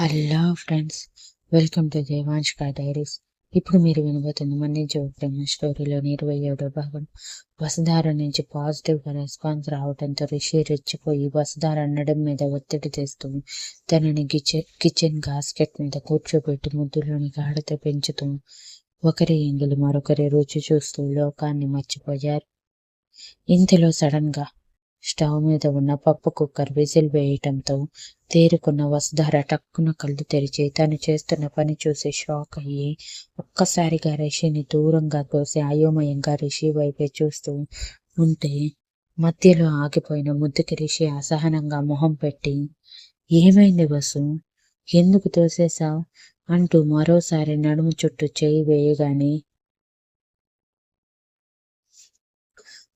Hello friends welcome to Devanshka diaries. ఇప్పుడు మీరు వినబోతున్న మన ప్రేమ స్టోరీలోని ఇరవై ఏడో భాగం. వసుధార నుంచి పాజిటివ్గా రెస్పాన్స్ రావడంతో రిషి రెచ్చిపోయి వసుధార అనడం మీద ఒత్తిడి తెస్తూ తనని కిచెన్ కిచెన్ గాస్కెట్ మీద కూర్చోబెట్టి ముద్దులోని గాఢత పెంచుతూ ఒకరి ఇందులు మరొకరి రుచి చూస్తూ లోకాన్ని మర్చిపోయారు. ఇంతలో సడన్గా స్టవ్ మీద ఉన్న పప్పు కుక్కర్ విజిల్ వేయటంతో తేరుకున్న వసుధార టక్కున కళ్ళు తెరిచి తను చేస్తున్న పని చూసి షాక్ అయ్యి ఒక్కసారిగా రిషిని దూరంగా తోసి అయోమయంగా రిషి వైపే చూస్తూ ఉంటే మధ్యలో ఆగిపోయిన ముద్దుకి రిషి అసహనంగా మొహం పెట్టి ఏమైంది వసు? ఎందుకు తోసేశావు? అంటూ మరోసారి నడుము చుట్టూ చేయి వేయగానే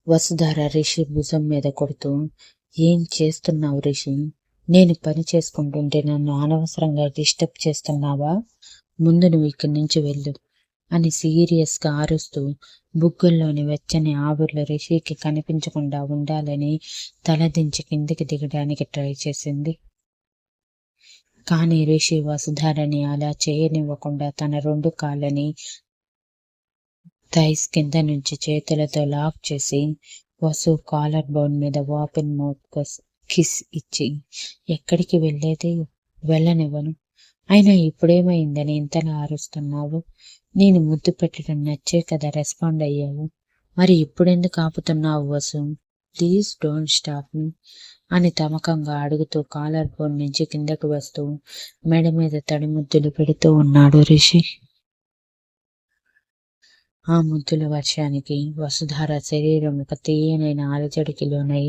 వసుధార రిషి భుజం మీద కొడుతూ ఏం చేస్తున్నావు రిషి? నేను పని చేసుకుంటుంటే నన్ను అనవసరంగా డిస్టర్బ్ చేస్తున్నావా? ముందు నువ్వు ఇక్కడి నుంచి వెళ్ళు అని సీరియస్గా ఆరుస్తూ బుగ్గల్లోని వెచ్చని ఆవిర్లు రిషికి కనిపించకుండా ఉండాలని తలదించి కిందికి దిగడానికి ట్రై చేసింది. కానీ రిషి వసుధారని అలా చేయనివ్వకుండా తన రెండు కాళ్ళని థైస్ కింద నుంచి చేతులతో లాక్ చేసి వసు కాలర్ బోన్ మీద ఓపెన్ మౌత్ కిస్ ఇచ్చి ఎక్కడికి వెళ్ళేది? వెళ్ళనివ్వను. అయినా ఇప్పుడేమైందని ఇంతలా అరుస్తున్నావు? నేను ముద్దు పెట్టడం నచ్చే కదా రెస్పాండ్ అయ్యావు. మరి ఇప్పుడెందుకు ఆపుతున్నావు Vasu? Please don't stop me అని తమకంగా అడుగుతూ కాలర్ బోన్ నుంచి కిందకు వస్తూ మెడ మీద తడి ముద్దులు పెడుతూ ఉన్నాడు రిషి. ఆ ముద్దుల వర్షానికి వసుధార శరీరం ఒక తీయనైన అలజడికి లోనై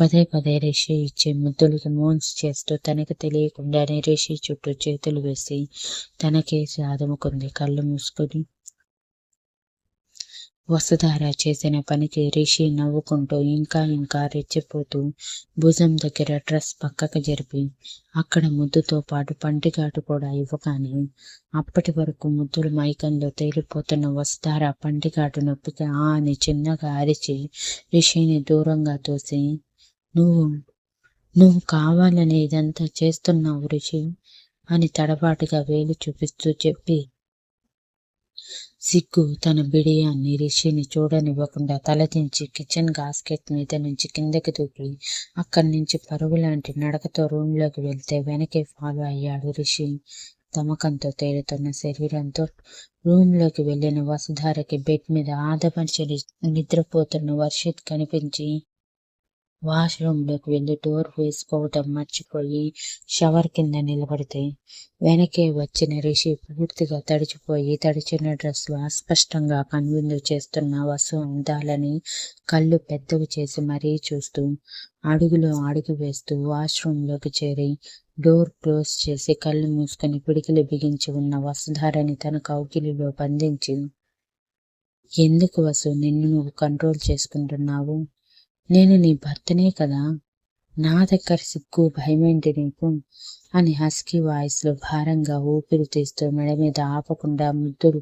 పదే పదే రిషి ఇచ్చే ముద్దులకి మోన్స్ చేస్తూ తనకి తెలియకుండానే రిషి చుట్టూ చేతులు వేసి తనకేసి ఆదముకుంది కళ్ళు మూసుకొని. వసుధార చేసిన పనికి రిషి నవ్వుకుంటూ ఇంకా ఇంకా రెచ్చిపోతూ భుజం దగ్గర డ్రెస్ పక్కకు జరిపి అక్కడ ముద్దుతో పాటు పంటిఘాటు కూడా ఇవ్వగానే అప్పటి వరకు ముద్దులు మైకంలో తేలిపోతున్న వసుధార పంటిఘాటు నొప్పికి ఆ అని చిన్నగా అరిచి రిషిని దూరంగా తోసి నువ్వు నువ్వు కావాలని ఇదంతా చేస్తున్నావు రిషి అని తడబాటుగా వేలు చూపిస్తూ చెప్పి సిగ్గు తన బిడియాన్ని రిషిని చూడనివ్వకుండా తలదించి కిచెన్ గాస్కెట్ మీద నుంచి కిందకి దూకి అక్కడి నుంచి పరుగు లాంటి నడకతో రూమ్లోకి వెళ్తే వెనకే ఫాలో అయ్యాడు రిషి. తమకంతో తేలుతున్న శరీరంతో రూమ్లోకి వెళ్ళిన వసుధారకి బెడ్ మీద ఆదపరిచి నిద్రపోతున్న వర్షిత్ కనిపించి వాష్రూమ్లోకి వెళ్ళి డోర్ వేసుకోవటం మర్చిపోయి షవర్ కింద నిలబడితే వెనకే వచ్చిన రిషి పూర్తిగా తడిచిపోయి తడిచిన డ్రెస్లు అస్పష్టంగా కనువిందు చేస్తున్న వసు అందాలని కళ్ళు పెద్దవి చేసి మరీ చూస్తూ అడుగులో అడుగు వేస్తూ వాష్రూమ్లోకి చేరి డోర్ క్లోజ్ చేసి కళ్ళు మూసుకొని పిడికిలు బిగించి ఉన్న వసుధారని తన కౌకిలిలో బంధించి ఎందుకు వసు నిన్ను నువ్వు కంట్రోల్ చేసుకుంటున్నావు? నేను నీ భర్తనే కదా. నా దగ్గర సిగ్గు భయమేంటి నీకు? అని హస్కీ వాయిస్లో భారంగా ఊపిరి తీస్తూ మెడ మీద ఆపకుండా ముద్దులు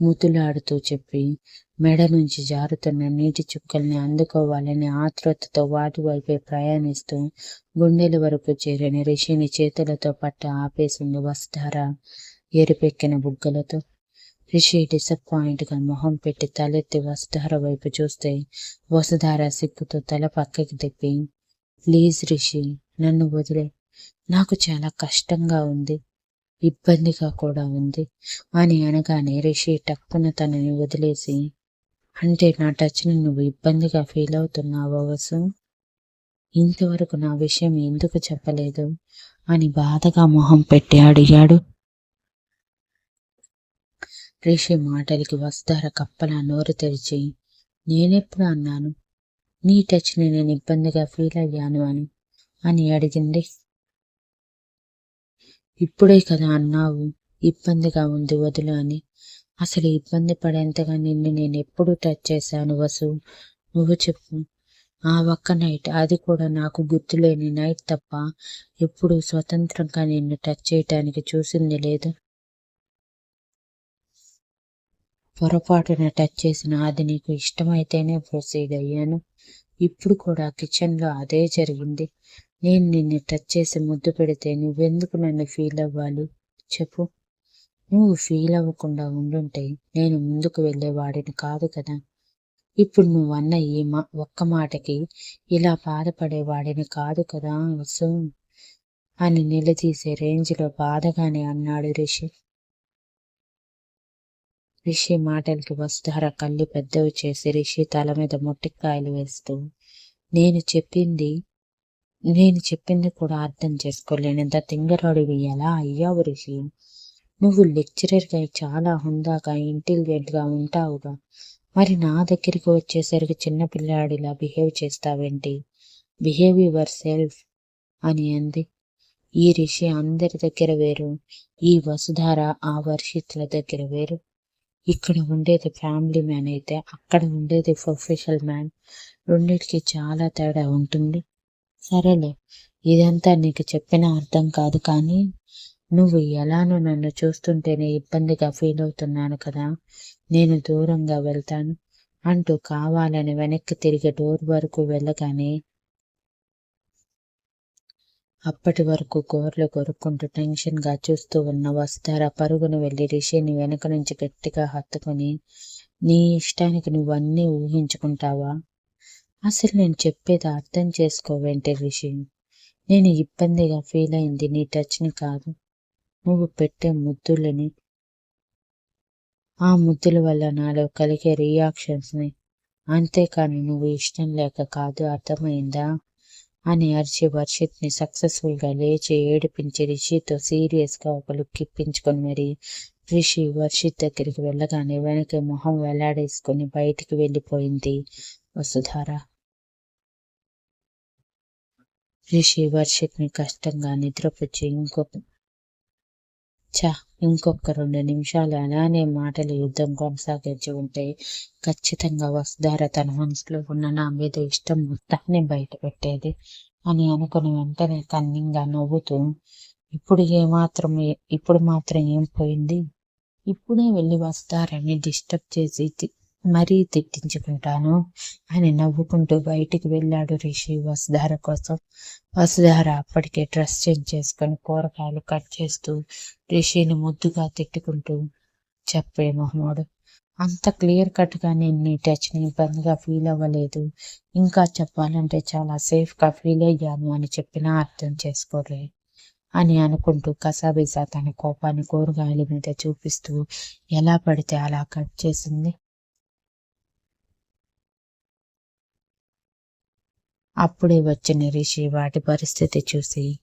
ముద్దులాడుతూ చెప్పి మెడ నుంచి జారుతున్న నీటి చుక్కల్ని అందుకోవాలని ఆతృతతో వాటి వైపే ప్రయాణిస్తూ గుండెల వరకు చేరిన రిషిని చేతులతో పట్ట ఆపేసింది వస్తారా ఎరుపెక్కిన బుగ్గలతో. రిషి డిసప్పాయింట్గా మొహం పెట్టి తలెత్తి వసుధార వైపు చూస్తే వసుధార సిగ్గుతో తల పక్కకి తిప్పి ప్లీజ్ రిషి నన్ను వదిలే. నాకు చాలా కష్టంగా ఉంది. ఇబ్బందిగా కూడా ఉంది అని అనగానే రిషి టక్కున తనని వదిలేసి అంటే నా టచ్ని నువ్వు ఇబ్బందిగా ఫీల్ అవుతున్నావా వసు? ఇంతవరకు నా విషయం ఎందుకు చెప్పలేదు? అని బాధగా మొహం పెట్టి అడిగాడు. రిషి మాటలకి వస్తార కప్పల నోరు తెరిచి. నేనెప్పుడు అన్నాను? నీ టచ్ని నేను ఇబ్బందిగా ఫీల్ అయ్యాను అని అని అడిగింది. ఇప్పుడే కదా అన్నావు ఇబ్బందిగా ఉంది వదులు అని. అసలు ఇబ్బంది పడేంతగా నిన్ను నేను ఎప్పుడు టచ్ చేశాను వసు? నువ్వు చెప్పు. ఆ ఒక్క నైట్ అది కూడా నాకు గుర్తులేని నైట్ తప్ప ఎప్పుడు స్వతంత్రంగా నిన్ను టచ్ చేయటానికి చూసింది లేదు. పొరపాటున టచ్ చేసిన అది నీకు ఇష్టమైతేనే ప్రొసీడ్ అయ్యాను. ఇప్పుడు కూడా కిచెన్లో అదే జరిగింది. నేను నిన్ను టచ్ చేసి ముద్దు పెడితే నువ్వెందుకు నన్ను ఫీల్ అవ్వాలి? చెప్పు. నువ్వు ఫీల్ అవ్వకుండా ఉండుంటే నేను ముందుకు వెళ్ళేవాడిని కాదు కదా. ఇప్పుడు నువ్వు అన్న ఈ మా ఒక్క మాటకి ఇలా బాధపడేవాడిని కాదు కదా వసు అని నిలదీసే రేంజ్లో బాధగానే అన్నాడు రిషి. రిషి మాటలకి వస్తార కళ్ళు పెద్దవి చేసి రిషి తల మీద మొట్టికాయలు వేస్తూ నేను చెప్పింది నేను చెప్పింది కూడా అర్థం చేసుకోలేనంత తింగరాడివి ఎలా అయ్యావు రిషి? నువ్వు లెక్చరర్గా చాలా హుందాగా ఇంటెలిజెంట్గా ఉంటావుగా. మరి నా దగ్గరికి వచ్చేసరికి చిన్న పిల్లాడిలా బిహేవ్ చేస్తావేంటి? బిహేవ్ యువర్ సెల్ఫ్ అని అంది. ఈ రిషి అందరి దగ్గర వేరు ఈ వసుధార ఆ వర్షిత్ల దగ్గర వేరు. ఇక్కడ ఉండేది ఫ్యామిలీ మ్యాన్ అయితే అక్కడ ఉండేది ప్రొఫెషనల్ మ్యాన్. రెండింటికి చాలా తేడా ఉంటుంది. సరేలే ఇదంతా నీకు చెప్పిన అర్థం కాదు కానీ నువ్వు ఎలానో నన్ను చూస్తుంటేనే ఇబ్బందిగా ఫీల్ అవుతున్నాను కదా. నేను దూరంగా వెళ్తాను. అంటూ కావాలని వెనక్కి తిరిగి డోర్ వరకు వెళ్ళగానే అప్పటి వరకు గోర్లు కొరుక్కుంటూ టెన్షన్గా చూస్తూ ఉన్న వస్తారా పరుగును వెళ్ళి రిషిని వెనక నుంచి గట్టిగా హత్తుకొని నీ ఇష్టానికి నువ్వన్నీ ఊహించుకుంటావా? అసలు నేను చెప్పేది అర్థం చేసుకోవేంటి రిషి. నేను ఇబ్బందిగా ఫీల్ అయింది నీ టచ్ని కాదు. నువ్వు పెట్టే ముద్దులని ఆ ముద్దుల వల్ల నాలో కలిగే రియాక్షన్స్ని అంతేకాని నువ్వు ఇష్టం లేక కాదు. అర్థమైందా? అని అరిచి వర్షిత్ని సక్సెస్ఫుల్గా లేచి ఏడిపించి రిషితో సీరియస్గా ఒక లుక్ ఇప్పించుకొని మరి రిషి వర్షిత్ దగ్గరికి వెళ్ళగానే వెనక మొహం వెలాడేసుకొని బయటికి వెళ్ళిపోయింది. వసుధార! రిషి వర్షిత్ని కష్టంగా నిద్రపుచ్చి ఇంకొక చ ఇంకొక రెండు నిమిషాలు అలానే మాటలు యుద్ధం కొనసాగించి ఉంటే ఖచ్చితంగా వసుధార తన మనసులో ఉన్న నా మీద ఇష్టం మొత్తాన్ని బయట పెట్టేది అని అనుకుని వెంటనే కన్నింగా నవ్వుతూ ఇప్పుడు ఏమాత్రం ఇప్పుడు మాత్రం ఏం పోయింది? ఇప్పుడే వెళ్ళి వస్తారని డిస్టర్బ్ చేసి మరీ తిట్టించుకుంటాను అని నవ్వుకుంటూ బయటికి వెళ్ళాడు రిషి వసుధార కోసం. వసుధార అప్పటికే డ్రెస్ చేంజ్ చేసుకొని కూరగాయలు కట్ చేస్తూ రిషిని ముద్దుగా తిట్టుకుంటూ చెప్పే మొహమ్మడు. అంత క్లియర్ కట్గా నేను నీ టచ్ని ఇబ్బందిగా ఫీల్ అవ్వలేదు. ఇంకా చెప్పాలంటే చాలా సేఫ్గా ఫీల్ అయ్యాను అని చెప్పినా అర్థం చేసుకోలే అని అనుకుంటూ కసాబిసా తన కోపాన్ని కూరగాయల మీద చూపిస్తూ ఎలా పడితే అలా కట్ చేసింది. అప్పుడే వచ్చిన రిషి వాటి పరిస్థితి చూసి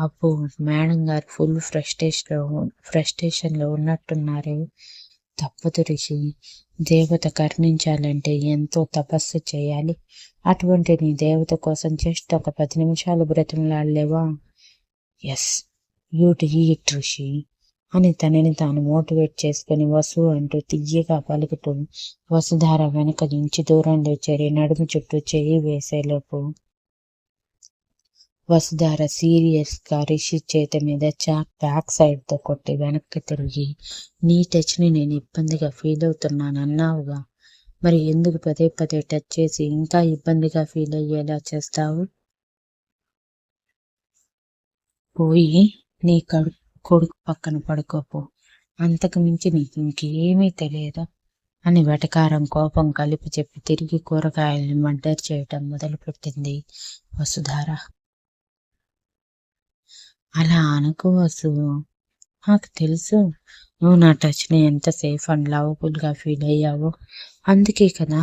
అప్పు మేడం గారు ఫుల్ ఫ్రస్ట్రేషన్లో ఫ్రస్ట్రేషన్లో ఉన్నట్టున్నారు. తప్పదు రిషి. దేవత కరుణించాలంటే ఎంతో తపస్సు చేయాలి. అటువంటి నీ దేవత కోసం జస్ట్ ఒక పది నిమిషాలు బ్రతిమలాడలేవా? Yes you did Rishi. అని తనని తాను మోటివేట్ చేసుకుని వసు అంటూ తియ్యగా పలుకుతూ వసుధార వెనక నుంచి దూరంలో చేరి నడుము చుట్టూ చేయి వేసేలోపు వసుధార సీరియస్గా రిషి చేతి మీద చాక్ బ్యాక్ సైడ్తో కొట్టి వెనక్కి తిరిగి నీ టచ్ని నేను ఇబ్బందిగా ఫీల్ అవుతున్నాను అన్నావుగా. మరి ఎందుకు పదే పదే టచ్ చేసి ఇంకా ఇబ్బందిగా ఫీల్ అయ్యేలా చేస్తావు? పోయి నీ కడుపు కొడుకు పక్కన పడుకోపో. అంతకు మించి నీకు ఇంకేమీ తెలియదు అని వెటకారం కోపం కలిపి చెప్పి తిరిగి కూరగాయలను మర్డర్ చేయటం మొదలుపెట్టింది వసుధార. అలా అనుకో వసు. నాకు తెలుసు నువ్వు నా టచ్ని ఎంత సేఫ్ అండ్ లవబుల్గా ఫీల్ అయ్యావో. అందుకే కదా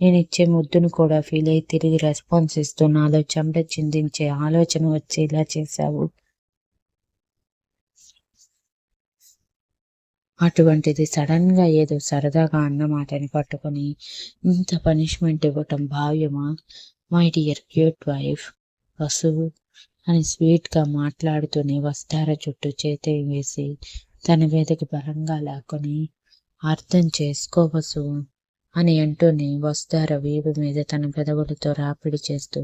నేను ఇచ్చే ముద్దును కూడా ఫీల్ అయ్యి తిరిగి రెస్పాన్స్ ఇస్తూ నాలో చెమట చిందించే ఆలోచన వచ్చేలా చేశావు. అటువంటిది సడన్గా ఏదో సరదాగా అన్న మాటని పట్టుకొని ఇంత పనిష్మెంట్ ఇవ్వటం భావ్యమా? మై డియర్ క్యూట్ వైఫ్ వసువు అని స్వీట్గా మాట్లాడుతూనే వస్తార చుట్టూ చేతి వేసి తన మీదకి బలంగా లాక్కొని అర్థం చేసుకోవసు అని అంటూనే వస్తార వీపు మీద తన పెదవులతో రాపిడి చేస్తూ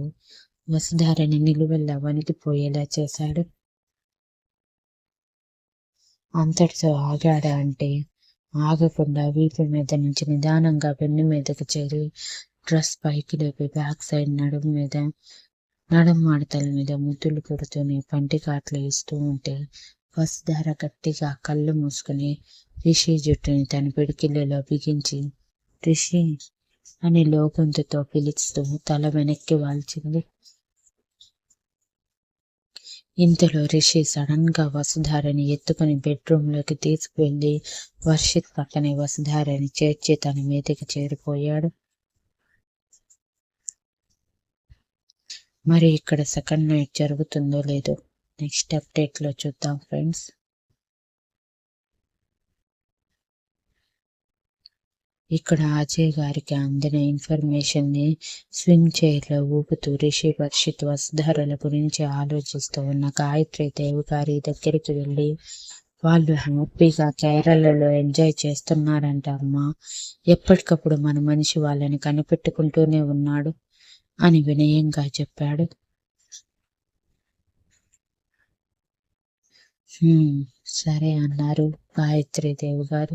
వసుధారని నిలువెల్లా వణికిపోయేలా చేశాడు అంతటితో ఆగాడా అంటే? ఆగకుండా వీపు మీద నుంచి నిదానంగా వెన్ను మీదకి చేరి డ్రెస్ పైకి లేపి బ్యాక్ సైడ్ నడుము మీద నడుము మడతల మీద ముద్దులు పెడుతూనే పంటి కాట్లు ఇస్తూ ఉంటే వసుధార గట్టిగా కళ్ళు మూసుకుని రిషి జుట్టుని తన పిడికిళ్ళలో బిగించి రిషి అని లోగొంతుతో పిలుస్తూ తల వెనక్కి వాల్చింది. ఇంతలో రిషి సడన్గా వసుధారని ఎత్తుకుని బెడ్రూమ్లోకి తీసుకువెళ్ళి వర్షిత్ పక్కనే వసుధారని చేర్చి తన మీదకి చేరిపోయాడు. మరి ఇక్కడ సెకండ్ నైట్ జరుగుతుందో లేదో నెక్స్ట్ అప్డేట్లో చూద్దాం ఫ్రెండ్స్. ఇక్కడ అజయ్ గారికి అందిన ఇన్ఫర్మేషన్ని స్వింగ్ చైర్లో ఊపుతూ రిషి వర్షిత్ వసుధారల గురించి ఆలోచిస్తూ ఉన్న గాయత్రి దేవ్ గారి దగ్గరికి వెళ్ళి వాళ్ళు హ్యాపీగా కేరళలో ఎంజాయ్ చేస్తున్నారంట అమ్మా. ఎప్పటికప్పుడు మన మనిషి వాళ్ళని కనిపెట్టుకుంటూనే ఉన్నాడు అని వినయంగా చెప్పాడు. సరే అన్నారు గాయత్రి దేవ్ గారు.